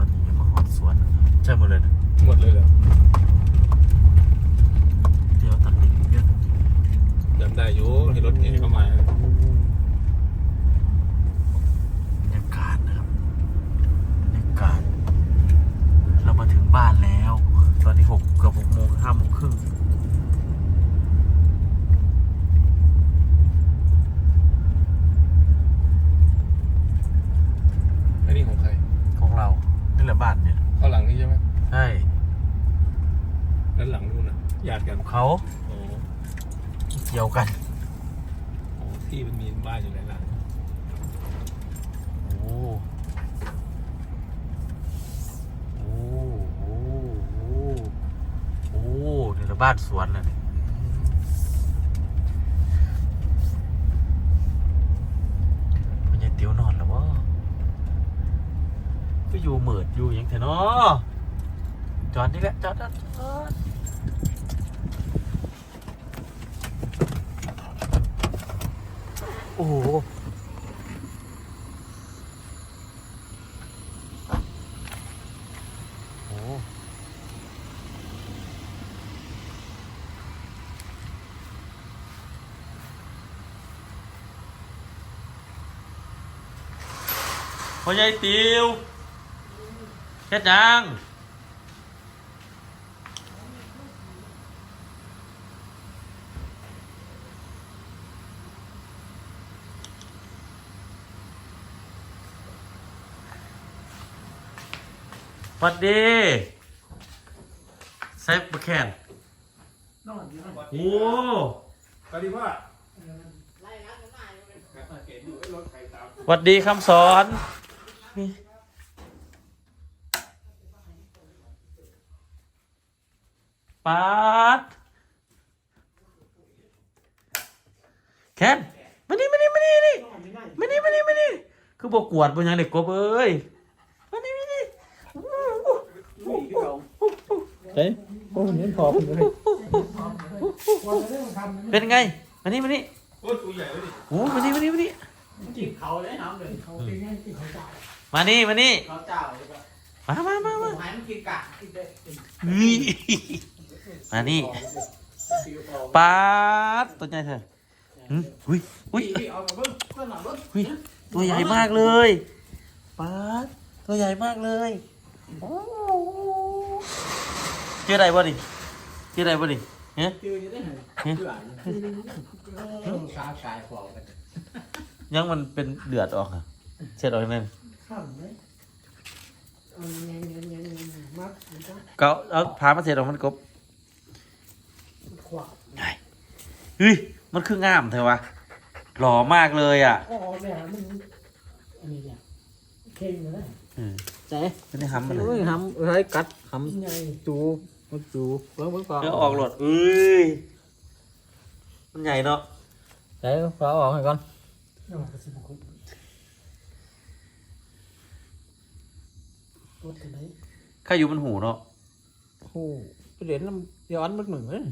ตอนนี้มาหอดสวน ใช่หมดเลยนะหมดเลยเหรอเดี๋ยวตัดติดเยอะจำได้อยู่ที่รถเก๋งเข้ามา บรรยากาศนะครับบรรยากาศ เรามาถึงบ้านแล้ว ตอนนี้หกเกือบหกโมงห้าโมงครึ่ง อันนี้ของใคร ของเรานี่แหละบ้านเนี่ย เข้าหลังนี่ใช่ไหม ใช่ ด้านหลังนู่นนะ ญาติกันเขาโอ้เกี่ยวกัน โหที่มันมีบ้านอยู่หลายหลังโอ้โอ้โอ้โอ้โอ้นี่ละบ้านสวนน่ะนี่พ่อใหญ่เตียวนอนแล้ววะก็อยู่เหมิดอยู่หยังแถอะเนาะจอดนี่แหละจอดจอดจอด โอ้โหโอ้พ่อใหญ่ติวเฮ็ดหยัง หวัดดีใส่บะแคนโอ้สวัสดีพ่อหวัดดีคำสอนนี่ปาดแคนมานี่มานี่มานี่นี่มานี่มานี่มานี่คือบกวดบนยังเด็กกบเอ้ยมานี่มานี่ เฮ้ยโอ้เห็นพอผมเลยเป็นไงมานี่มานี่โอ้ยตัวใหญ่เลยดิโอ้มานี่มานี่มานี่กินเขาเลยน้ำเลยเขาเป็นยังกินเขาเจ้ามานี่มานี่เขาเจ้าเลยก็มามามามาหายมันกินกะกินได้กินเฮ้ยมานี่ฟิวพอปาดตัวใหญ่เถอะหึอุ้ยอุ้ยพี่เอามาเบิ้งเบิ้งหลังเบิ้งอุ้ยตัวใหญ่มากเลยปาดตัวใหญ่มากเลยโอ้ เจออะไรบ่ดิเจออะไรบ่ดิเฮ้ยเจออยู่ได้ไงเพื่อนสาสายฟองกันยังมันเป็นเดือดออกอะเช็ดออกนั่นข้ามไหมเอาเงี้ยเงี้ยเงี้ยเงี้ยมัดมันก็ก็เอาพามาเช็ดออกมันกบขวาดเฮ้ยมันคืองามเถอะวะหล่อมากเลยอะก็เอาเนี่ยมันอันนี้เนี่ยเข่งเลยอืมเจ๊ไม่ได้ทำมันเลเฮ้ยยทำเฮ้ยกัดทยังไงำจู มันจูเบิ้งเบิ้งฟองเดี๋ยวออกหลดเอ้ย มันใหญ่เนาะเจ๊ฟองออกให้ก่อนนอกกระสิบคนรถกันไหนข้าอยู่บนหูเนาะโอ้ไปเด่นน้ำย้อนมันหนึ่งเลย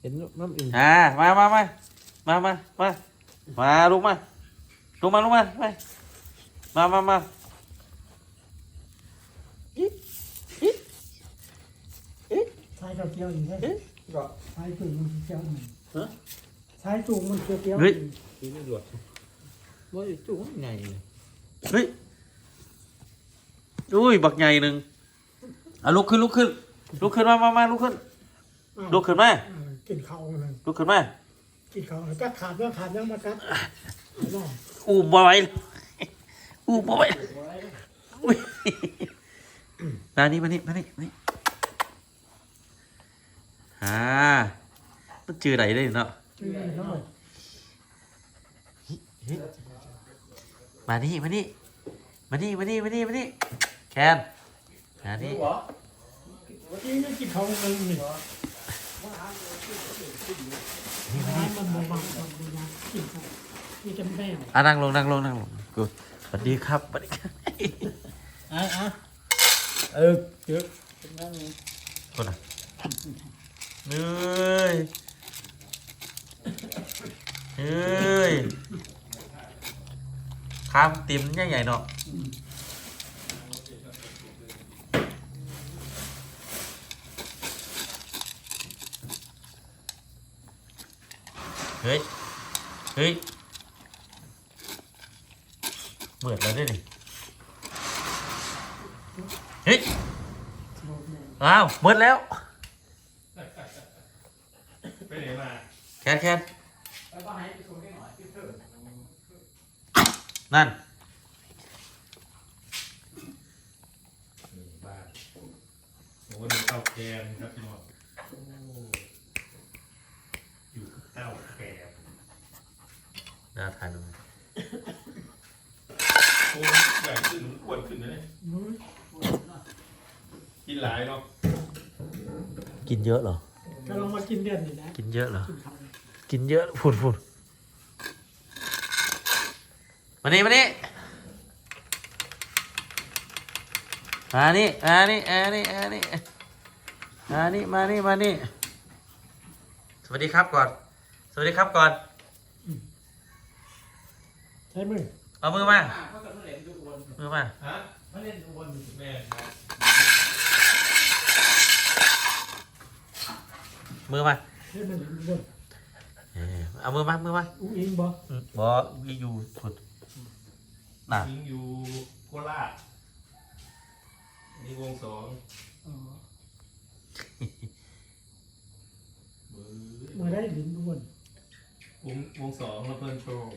เห็นน้ำอื่นอ่ามามามามามามามาลุกมาลุกมาลุกมาไปมามามาายเกี่ยวอยู่ใช่ไหมก็สายจูงมันเกี่ยวอยู่สายจูงมันเกี่ยวเกี่ยวเฮ้ยตีไม่หยุดว่าจูใหญ่เฮ้ยอุ้ยบักใหญ่หนึ่งอะลุกขึ้นลุกขึ้นลุกขึ้นมามามาลุกขึ้นลุกขึ้นมากินข้าวเลยลุกขึ้นมากินข้าวก็ขาดยังขาดยังมากัดน้องอู้บ่ไหวอู้บ่ไหวอุ้ยมานี่มานี่มานี่มานี่ อ่ามันจือไหนได้เนาะชื่อน้อยมานี่มานี่มานี่มานี่มานี่มานี่แคนมานี่วันนี้ไม่กินข้าวเลยนี่นี่มานี่มันมันมันมันมันกินข้าวนี่จำแม่อะนั่งลงนั่งลงนั่งลงกูสวัสดีครับสวัสดีครับอะอะเออเยอะคนอะ เฮ้ยเฮ้ยค้ามติมใหญ่ๆเนาะเฮ้ย เฮ้ยเปิดแล้วด้วยดิเฮ้ย อ้าวเปิดแล้ว แคทแคทนั่นบ้านโอ้โหดูเต้าแกงครับพี่หมองอยู่เต้าแกงน่าทานไหมโอ้ใหญ่ขึ้นอ้วนขึ้นนะเนี่ยกินหลายเนาะกินเยอะเหรอ กินเดือนนี่นะกินเยอะเหรอกินเยอะพูดพูดมานี่มานี่มานี่มานี่มานี่มานี่มานี่มานี่มานี่สวัสดีครับก่อน สวัสดีครับก่อน ใช้มือเอามือมา มือมา ฮะมาเล่นอุบลแม่ มือมาเมันอยู่นเออเามือมามือมาอุ้งอิงบ่อืมบออยู่สุดน่ะทิ้งอยู่โคราชนี่วงสองอ๋อเอมาได้หลินบนวงวงสองแล้เพิ่นโชว์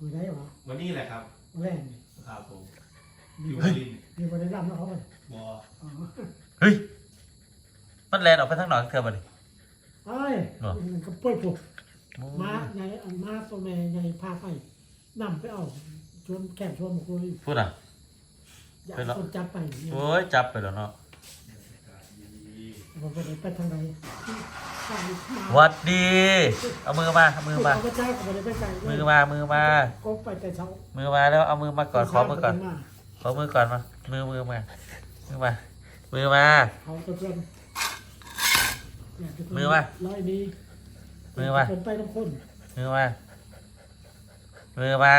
มาได้หรอวันนี้แหละครับแรงครับผมอยู่บรินมีคนได้รับล้วเขาไปบอ อ แลนออกไปทางหนองเธอบ่นี่ เอ้ยเหรอ มันป่วยปวดม้าใหญ่อันม้าโซแม่ใหญ่พาไปนำไปเอาชวนแขกชวนมาคุยพูดอะ อยากไปแล้วนจับไปเโอ้ยจับไปแล้วเนาะผมไปไหไปทางไหนหวัดดี เอามือมาเอามือมา เขามือมามือมามือมา ก็ไปแต่เช้ามือมาแล้วเอามือมาก่อนขอมือก่อน ขอมือก่อนมา มือมือมา มือมา มือมา เขาจะเพื่อน มือวะ ร้อยดีมือว่าคนไปคนมือว่ามือว่า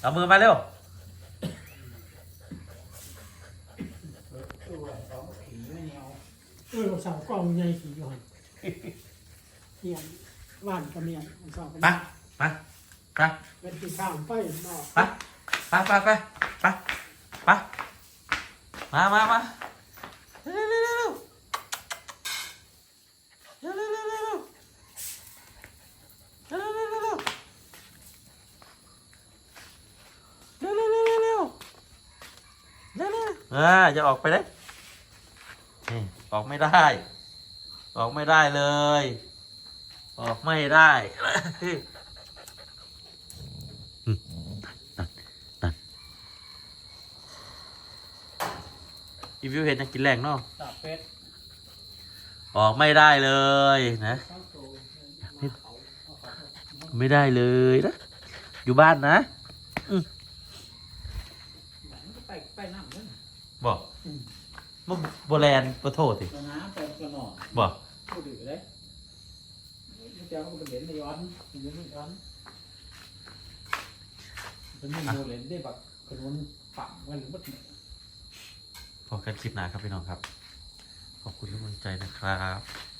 เอามือมาเร็วเออเสาวกล้องใหญ่ขี่ย้อนเมียนว่านกระเมียนสาวไปไปไปเป็นที่ข้ามไปนอก ไปไปไปไปไปไมามามา อ่าจะออกไปได้นี่ออกไม่ได้ ออกไม่ได้เลย ออกไม่ได้อีวิวเห็นจะกินแรงเนาะตับเป็ดออกไม่ได้เลยนะข้าวโตไม่ได้เลยนะ อยู่บ้านนะ ไปไปน้ำนั่น บอกมาโบแลนด์ปะโทษสิตัวน้ำไปกระหน่อบอกผู้ดื้อเลยนี่เจ้าก็เป็นเหรียญในย้อนเป็นเหรียญในย้อนเป็นหนึ่งโมเหรียญได้แบบขนวนฝั่งวันหรือบัดเนี่ยพอกันคลิปหน้าครับพี่น้องครับ ขอบคุณทุกกำลังใจนะครับ